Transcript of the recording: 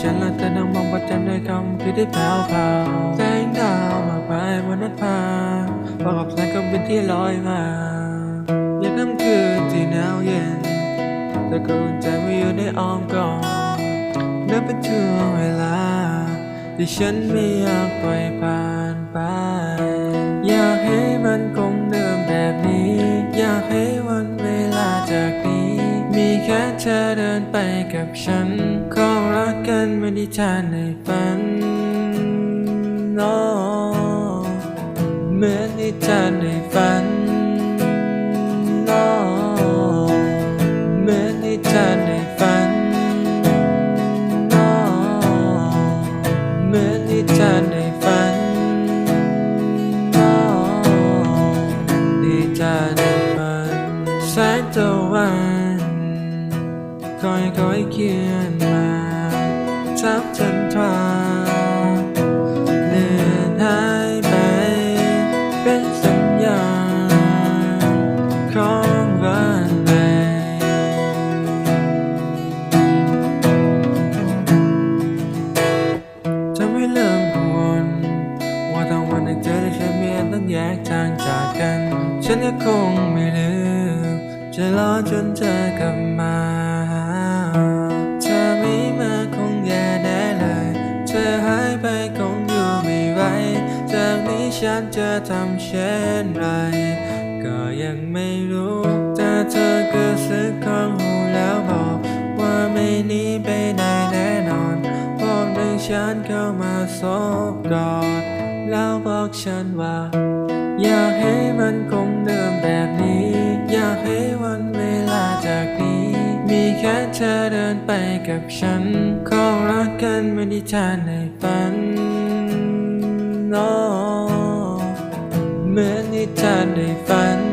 ฉันและเธอนั่งมองประจันด้วยคำที่แผ่วพราวแสงดาวมากมายบนนัดพร้อมกับแสงเครื่องบินที่ลอยมาอยากค่ำคืนที่หนาวเย็นแต่ก็อุ่นใจไม่ออยู่ในอ้อมกอดนับเป็นช่วงเวลา ที่ฉันไม่อยากปล่อยผ่านไป ธอเดินไปกับฉันขอรักกันไม่ได้ทานในฝัน no เหมือนนิทานในฝัน no เหมือนนิทานในฝัน no เหมือนนิทานในฝัน no นิทานในฝันแสงตะวัน คอยคอยเขียนมาทับจันทราเลือนหายไป เป็นสัญญาณของวันใหม่จะไม่เริ่มกังวลว่าทั้งวันในเจอและฉันมีอันต้องแยกทางจากกัน ฉันก็คงไม่ลืมจะรอจนเธอกลับมา ฉันจะทำเช่นไร ก็ยังไม่รู้ แต่เธอก็สึกของหูแล้วบอก ว่าไม่หนีไปไหนแน่นอนบอกดึงฉันเข้ามาสบกอด แล้วบอกฉันว่า อยากให้มันคงเดิมแบบนี้ อยากให้วันเวลาจากนี้ มีแค่เธอเดินไปกับฉัน ขอรักกันไม่ได้ทานในฝัน no เหมือนนิทานในฝัน